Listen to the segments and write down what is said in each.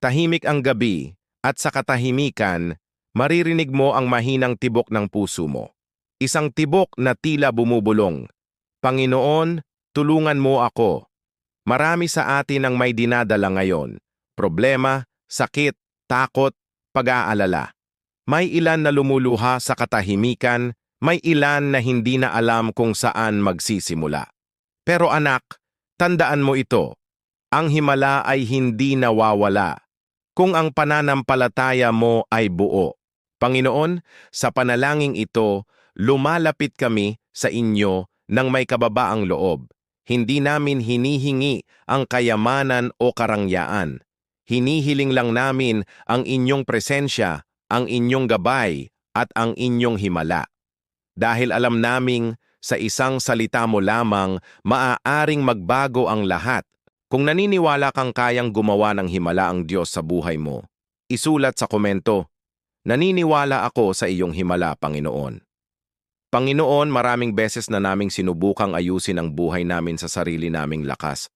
tahimik ang gabi, at sa katahimikan, maririnig mo ang mahinang tibok ng puso mo. Isang tibok na tila bumubulong. Panginoon, tulungan mo ako. Marami sa atin ang may dinadala ngayon. Problema, sakit, takot, pag-aalala. May ilan na lumuluha sa katahimikan, may ilan na hindi na alam kung saan magsisimula. Pero anak, tandaan mo ito. Ang himala ay hindi nawawala. Kung ang pananampalataya mo ay buo. Panginoon, sa panalangin ito, lumalapit kami sa inyo ng may kababaang loob. Hindi namin hinihingi ang kayamanan o karangyaan. Hinihiling lang namin ang inyong presensya, ang inyong gabay, at ang inyong himala. Dahil alam naming sa isang salita mo lamang maaaring magbago ang lahat. Kung naniniwala kang kayang gumawa ng himala ang Diyos sa buhay mo, isulat sa komento, Naniniwala ako sa iyong himala, Panginoon. Panginoon, maraming beses na naming sinubukang ayusin ang buhay namin sa sarili naming lakas.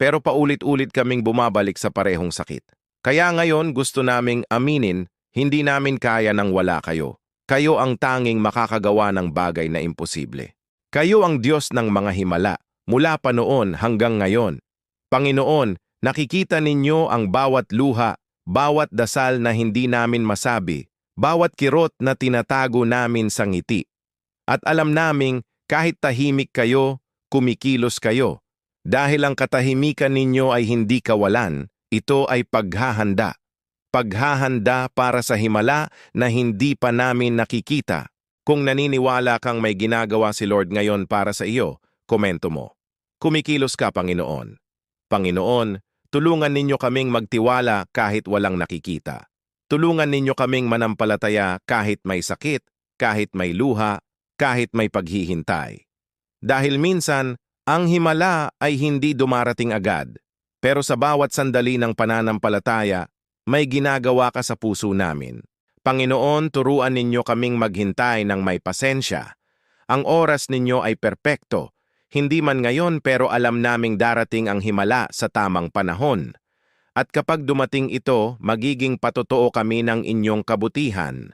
Pero paulit-ulit kaming bumabalik sa parehong sakit. Kaya ngayon gusto naming aminin, hindi namin kaya nang wala kayo. Kayo ang tanging makakagawa ng bagay na imposible. Kayo ang Diyos ng mga himala, mula pa noon hanggang ngayon. Panginoon, nakikita ninyo ang bawat luha, bawat dasal na hindi namin masabi, bawat kirot na tinatago namin sa ngiti. At alam naming kahit tahimik kayo, kumikilos kayo. Dahil ang katahimikan ninyo ay hindi kawalan, ito ay paghahanda. Paghahanda para sa himala na hindi pa namin nakikita. Kung naniniwala kang may ginagawa si Lord ngayon para sa iyo, komento mo. Kumikilos ka, Panginoon. Panginoon, tulungan ninyo kaming magtiwala kahit walang nakikita. Tulungan ninyo kaming manampalataya kahit may sakit, kahit may luha, kahit may paghihintay. Dahil minsan, ang himala ay hindi dumarating agad, pero sa bawat sandali ng pananampalataya, may ginagawa ka sa puso namin. Panginoon, turuan ninyo kaming maghintay ng may pasensya. Ang oras ninyo ay perpekto, hindi man ngayon pero alam naming darating ang himala sa tamang panahon. At kapag dumating ito, magiging patotoo kami ng inyong kabutihan.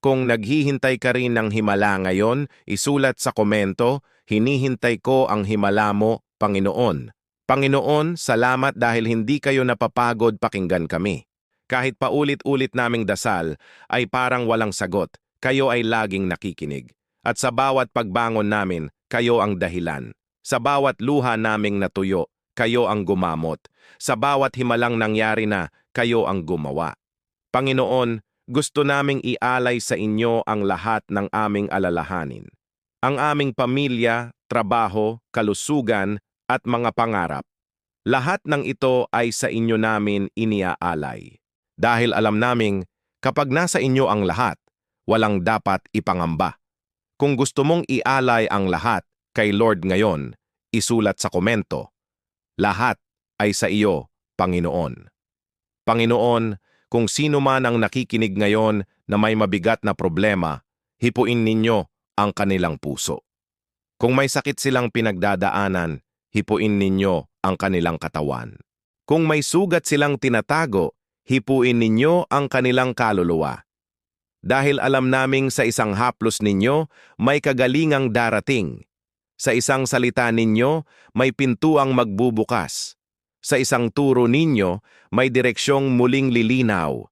Kung naghihintay ka rin ng himala ngayon, isulat sa komento, hinihintay ko ang himala mo, Panginoon. Panginoon, salamat dahil hindi kayo napapagod pakinggan kami. Kahit paulit-ulit naming dasal ay parang walang sagot, kayo ay laging nakikinig. At sa bawat pagbangon namin, kayo ang dahilan. Sa bawat luha naming natuyo, kayo ang gumamot. Sa bawat himalang nangyari na, kayo ang gumawa. Panginoon, gusto naming ialay sa inyo ang lahat ng aming alalahanin. Ang aming pamilya, trabaho, kalusugan, at mga pangarap. Lahat ng ito ay sa inyo namin iniaalay. Dahil alam naming, kapag nasa inyo ang lahat, walang dapat ipangamba. Kung gusto mong ialay ang lahat kay Lord ngayon, isulat sa komento. Lahat ay sa iyo, Panginoon. Panginoon, kung sino man ang nakikinig ngayon na may mabigat na problema, hipuin ninyo ang kanilang puso. Kung may sakit silang pinagdadaanan, hipuin ninyo ang kanilang katawan. Kung may sugat silang tinatago, hipuin ninyo ang kanilang kaluluwa. Dahil alam naming sa isang haplos ninyo, may kagalingang darating. Sa isang salita ninyo, may pintuang magbubukas. Sa isang turo ninyo, may direksyong muling lilinaw.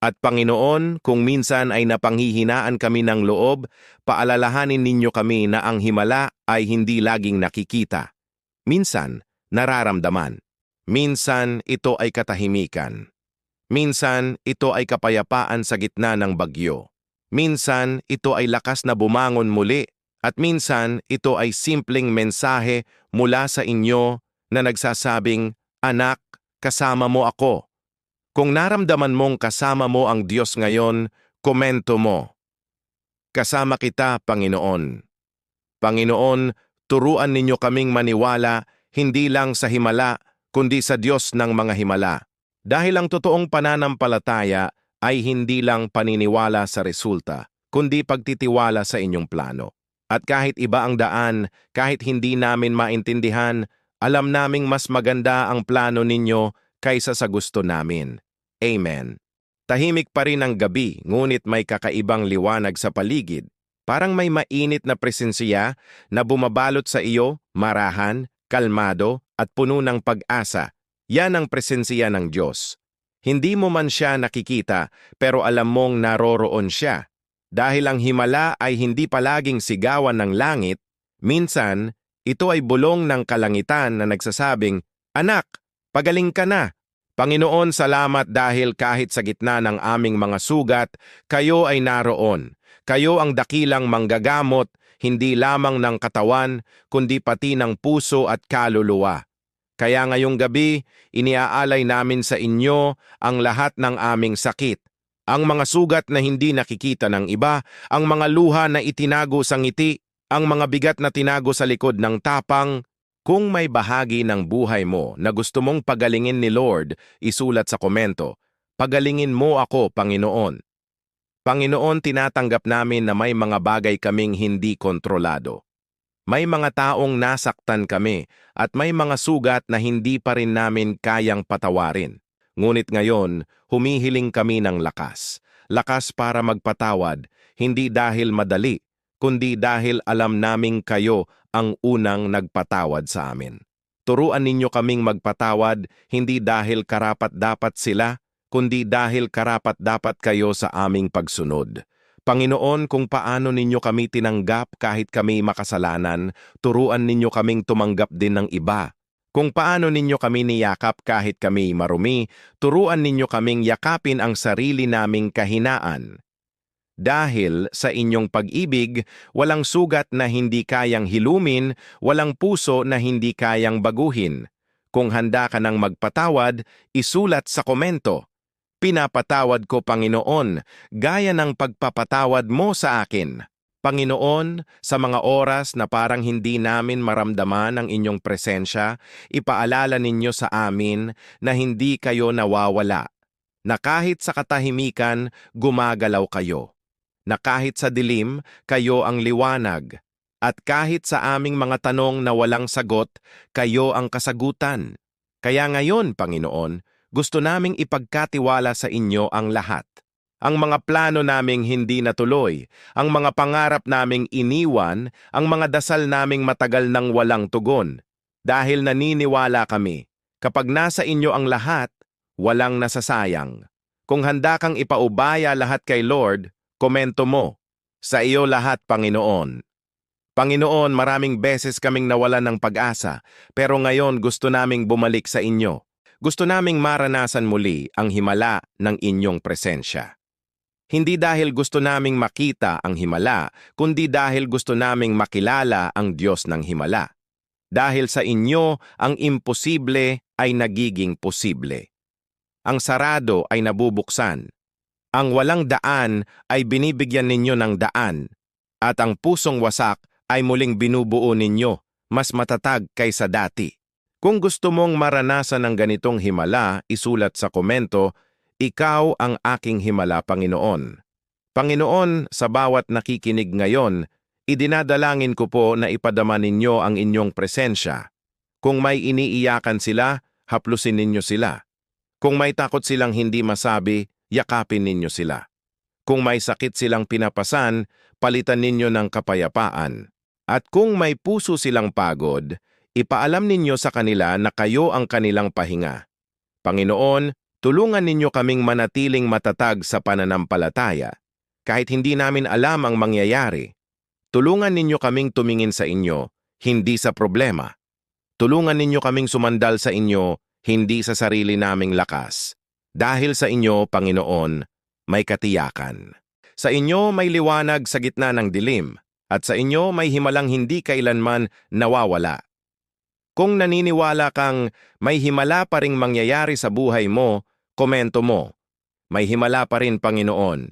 At Panginoon, kung minsan ay napanghihinaan kami ng loob, paalalahanin ninyo kami na ang himala ay hindi laging nakikita. Minsan, nararamdaman. Minsan, ito ay katahimikan. Minsan, ito ay kapayapaan sa gitna ng bagyo. Minsan, ito ay lakas na bumangon muli. At minsan, ito ay simpleng mensahe mula sa inyo na nagsasabing, Anak, kasama mo ako. Kung naramdaman mong kasama mo ang Diyos ngayon, komento mo. Kasama kita, Panginoon. Panginoon, turuan ninyo kaming maniwala hindi lang sa himala, kundi sa Diyos ng mga himala. Dahil ang totoong pananampalataya ay hindi lang paniniwala sa resulta, kundi pagtitiwala sa inyong plano. At kahit iba ang daan, kahit hindi namin maintindihan, alam naming mas maganda ang plano ninyo kaysa sa gusto namin. Amen. Tahimik pa rin ang gabi, ngunit may kakaibang liwanag sa paligid. Parang may mainit na presensya na bumabalot sa iyo, marahan, kalmado, at puno ng pag-asa. Yan ang presensya ng Diyos. Hindi mo man siya nakikita, pero alam mong naroroon siya. Dahil ang himala ay hindi palaging sigawan ng langit, minsan, ito ay bulong ng kalangitan na nagsasabing, Anak, pagaling ka na. Panginoon, salamat dahil kahit sa gitna ng aming mga sugat, kayo ay naroon. Kayo ang dakilang manggagamot, hindi lamang ng katawan, kundi pati ng puso at kaluluwa. Kaya ngayong gabi, iniaalay namin sa inyo ang lahat ng aming sakit. Ang mga sugat na hindi nakikita ng iba, ang mga luha na itinago sa ngiti, ang mga bigat na tinago sa likod ng tapang, kung may bahagi ng buhay mo na gusto mong pagalingin ni Lord, isulat sa komento, Pagalingin mo ako, Panginoon. Panginoon, tinatanggap namin na may mga bagay kaming hindi kontrolado. May mga taong nasaktan kami at may mga sugat na hindi pa rin namin kayang patawarin. Ngunit ngayon, humihiling kami ng lakas. Lakas para magpatawad, hindi dahil madali, kundi dahil alam naming kayo ang unang nagpatawad sa amin. Turuan ninyo kaming magpatawad hindi dahil karapat-dapat sila, kundi dahil karapat-dapat kayo sa aming pagsunod. Panginoon, kung paano ninyo kami tinanggap kahit kami makasalanan, turuan ninyo kaming tumanggap din ng iba. Kung paano ninyo kami niyakap kahit kami marumi, turuan ninyo kaming yakapin ang sarili naming kahinaan. Dahil sa inyong pag-ibig, walang sugat na hindi kayang hilumin, walang puso na hindi kayang baguhin. Kung handa ka ng magpatawad, isulat sa komento. Pinapatawad ko, Panginoon, gaya ng pagpapatawad mo sa akin. Panginoon, sa mga oras na parang hindi namin maramdaman ang inyong presensya, ipaalala ninyo sa amin na hindi kayo nawawala, na kahit sa katahimikan, gumagalaw kayo, na kahit sa dilim, kayo ang liwanag, at kahit sa aming mga tanong na walang sagot, kayo ang kasagutan. Kaya ngayon, Panginoon, gusto naming ipagkatiwala sa inyo ang lahat. Ang mga plano naming hindi natuloy, ang mga pangarap naming iniwan, ang mga dasal naming matagal nang walang tugon. Dahil naniniwala kami, kapag nasa inyo ang lahat, walang nasasayang. Kung handa kang ipaubaya lahat kay Lord, komento mo. Sa iyo lahat, Panginoon. Panginoon, maraming beses kaming nawalan ng pag-asa, pero ngayon gusto naming bumalik sa inyo. Gusto naming maranasan muli ang himala ng inyong presensya. Hindi dahil gusto naming makita ang himala, kundi dahil gusto naming makilala ang Diyos ng himala. Dahil sa inyo, ang imposible ay nagiging posible. Ang sarado ay nabubuksan. Ang walang daan ay binibigyan ninyo ng daan. At ang pusong wasak ay muling binubuo ninyo, mas matatag kaysa dati. Kung gusto mong maranasan ng ganitong himala, isulat sa komento, ikaw ang aking himala, Panginoon. Panginoon, sa bawat nakikinig ngayon, idinadalangin ko po na ipadama ninyo ang inyong presensya. Kung may iniiyakan sila, haplusin ninyo sila. Kung may takot silang hindi masabi, yakapin ninyo sila. Kung may sakit silang pinapasan, palitan ninyo ng kapayapaan. At kung may puso silang pagod, ipaalam ninyo sa kanila na kayo ang kanilang pahinga. Panginoon, Tulungan ninyo kaming manatiling matatag sa pananampalataya, kahit hindi namin alam ang mangyayari. Tulungan ninyo kaming tumingin sa inyo, hindi sa problema. Tulungan ninyo kaming sumandal sa inyo, hindi sa sarili naming lakas. Dahil sa inyo, Panginoon, may katiyakan. Sa inyo may liwanag sa gitna ng dilim, at sa inyo may himalang hindi kailanman nawawala. Kung naniniwala kang may himala pa ring mangyayari sa buhay mo, komento mo. May himala pa rin, Panginoon.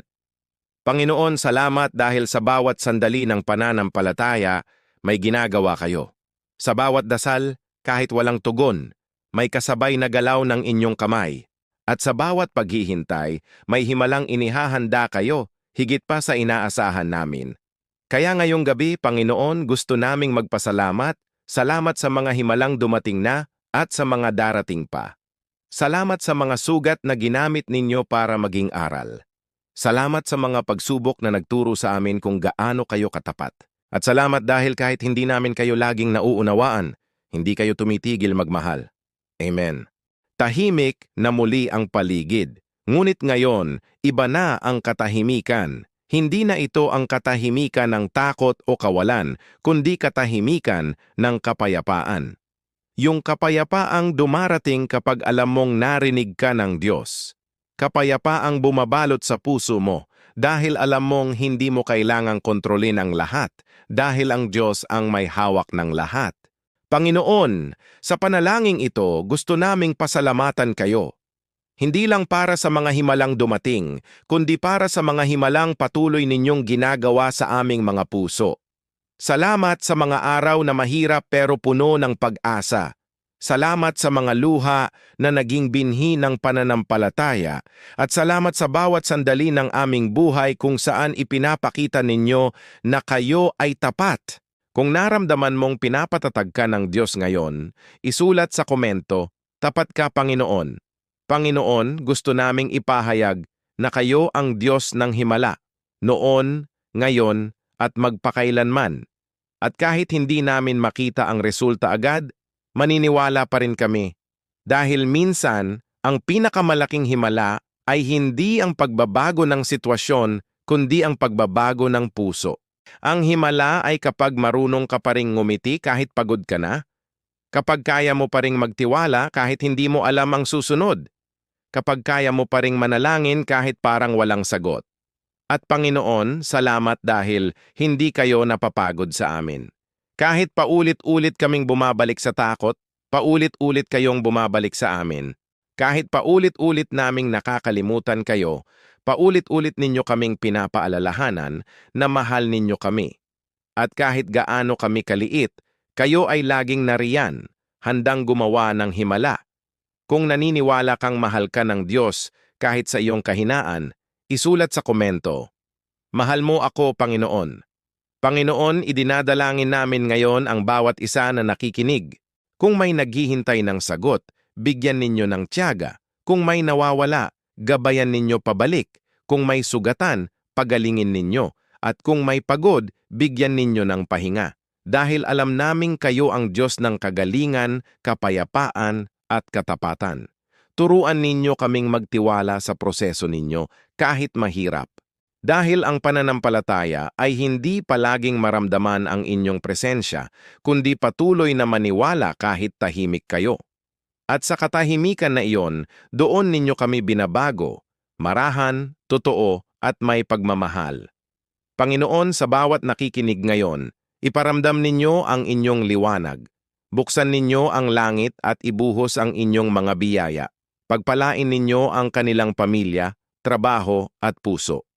Panginoon, salamat dahil sa bawat sandali ng pananampalataya, may ginagawa kayo. Sa bawat dasal, kahit walang tugon, may kasabay na galaw ng inyong kamay. At sa bawat paghihintay, may himalang inihahanda kayo, higit pa sa inaasahan namin. Kaya ngayong gabi, Panginoon, gusto naming magpasalamat, salamat sa mga himalang dumating na at sa mga darating pa. Salamat sa mga sugat na ginamit ninyo para maging aral. Salamat sa mga pagsubok na nagturo sa amin kung gaano kayo katapat. At salamat dahil kahit hindi namin kayo laging nauunawaan, hindi kayo tumitigil magmahal. Amen. Tahimik na muli ang paligid. Ngunit ngayon, iba na ang katahimikan. Hindi na ito ang katahimikan ng takot o kawalan, kundi katahimikan ng kapayapaan. Yung kapayapaang dumarating kapag alam mong narinig ka ng Diyos. Kapayapaang bumabalot sa puso mo dahil alam mong hindi mo kailangang kontrolin ang lahat dahil ang Diyos ang may hawak ng lahat. Panginoon, sa panalangin ito gusto naming pasalamatan kayo. Hindi lang para sa mga himalang dumating, kundi para sa mga himalang patuloy ninyong ginagawa sa aming mga puso. Salamat sa mga araw na mahirap pero puno ng pag-asa. Salamat sa mga luha na naging binhi ng pananampalataya at salamat sa bawat sandali ng aming buhay kung saan ipinapakita ninyo na kayo ay tapat. Kung naramdaman mong pinapatatag ka ng Diyos ngayon, isulat sa komento, Tapat ka Panginoon. Panginoon, gusto naming ipahayag na kayo ang Diyos ng Himala, noon, ngayon, at magpakailanman. At kahit hindi namin makita ang resulta agad, maniniwala pa rin kami. Dahil minsan, ang pinakamalaking himala ay hindi ang pagbabago ng sitwasyon, kundi ang pagbabago ng puso. Ang himala ay kapag marunong ka pa ring ngumiti kahit pagod ka na, kapag kaya mo pa ring magtiwala kahit hindi mo alam ang susunod, kapag kaya mo pa ring manalangin kahit parang walang sagot. At Panginoon, salamat dahil hindi kayo napapagod sa amin. Kahit paulit-ulit kaming bumabalik sa takot, paulit-ulit kayong bumabalik sa amin. Kahit paulit-ulit naming nakakalimutan kayo, paulit-ulit ninyo kaming pinapaalalahanan na mahal ninyo kami. At kahit gaano kami kaliit, kayo ay laging nariyan, handang gumawa ng himala. Kung naniniwala kang mahal ka ng Diyos kahit sa iyong kahinaan, isulat sa komento, Mahal mo ako, Panginoon. Panginoon, idinadalangin namin ngayon ang bawat isa na nakikinig. Kung may naghihintay ng sagot, bigyan ninyo ng tiyaga. Kung may nawawala, gabayan ninyo pabalik. Kung may sugatan, pagalingin ninyo. At kung may pagod, bigyan ninyo ng pahinga. Dahil alam naming kayo ang Diyos ng kagalingan, kapayapaan, at katapatan. Turuan ninyo kaming magtiwala sa proseso ninyo kahit mahirap. Dahil ang pananampalataya ay hindi palaging maramdaman ang inyong presensya, kundi patuloy na maniwala kahit tahimik kayo. At sa katahimikan na iyon, doon ninyo kami binabago, marahan, totoo, at may pagmamahal. Panginoon, sa bawat nakikinig ngayon, iparamdam ninyo ang inyong liwanag. Buksan ninyo ang langit at ibuhos ang inyong mga biyaya. Pagpalain ninyo ang kanilang pamilya, trabaho at puso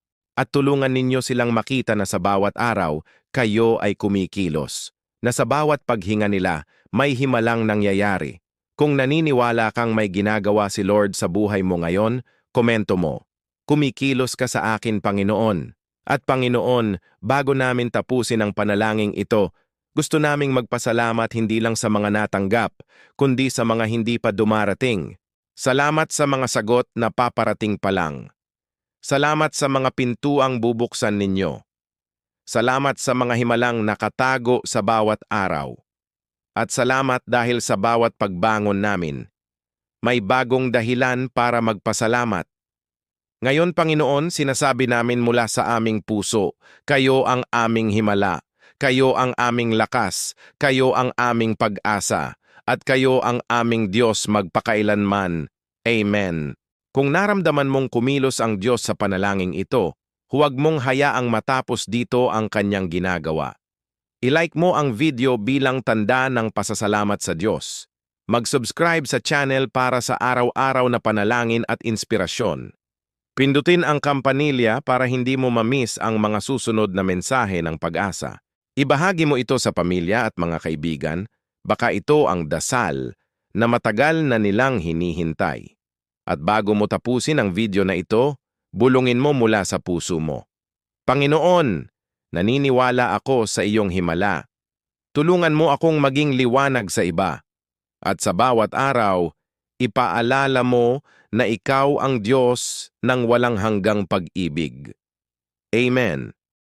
at tulungan ninyo silang makita na sa bawat araw, kayo ay kumikilos. Na sa bawat paghinga nila, may himalang nangyayari. Kung naniniwala kang may ginagawa si Lord sa buhay mo ngayon, komento mo. Kumikilos ka sa akin, Panginoon. At Panginoon, bago namin tapusin ang panalangin ito, gusto naming magpasalamat hindi lang sa mga natanggap, kundi sa mga hindi pa dumarating. Salamat sa mga sagot na paparating pa lang. Salamat sa mga pintuang bubuksan ninyo. Salamat sa mga himalang nakatago sa bawat araw. At salamat dahil sa bawat pagbangon namin. May bagong dahilan para magpasalamat. Ngayon, Panginoon, sinasabi namin mula sa aming puso, kayo ang aming himala, kayo ang aming lakas, kayo ang aming pag-asa, at kayo ang aming Diyos magpakailanman. Amen. Kung naramdaman mong kumilos ang Diyos sa panalangin ito, huwag mong hayaang matapos dito ang kanyang ginagawa. I-like mo ang video bilang tanda ng pasasalamat sa Diyos. Mag-subscribe sa channel para sa araw-araw na panalangin at inspirasyon. Pindutin ang kampanilya para hindi mo mamiss ang mga susunod na mensahe ng pag-asa. Ibahagi mo ito sa pamilya at mga kaibigan, baka ito ang dasal na matagal na nilang hinihintay. At bago mo tapusin ang video na ito, bulungin mo mula sa puso mo. Panginoon, naniniwala ako sa iyong himala. Tulungan mo akong maging liwanag sa iba. At sa bawat araw, ipaalala mo na ikaw ang Diyos ng walang hanggang pag-ibig. Amen.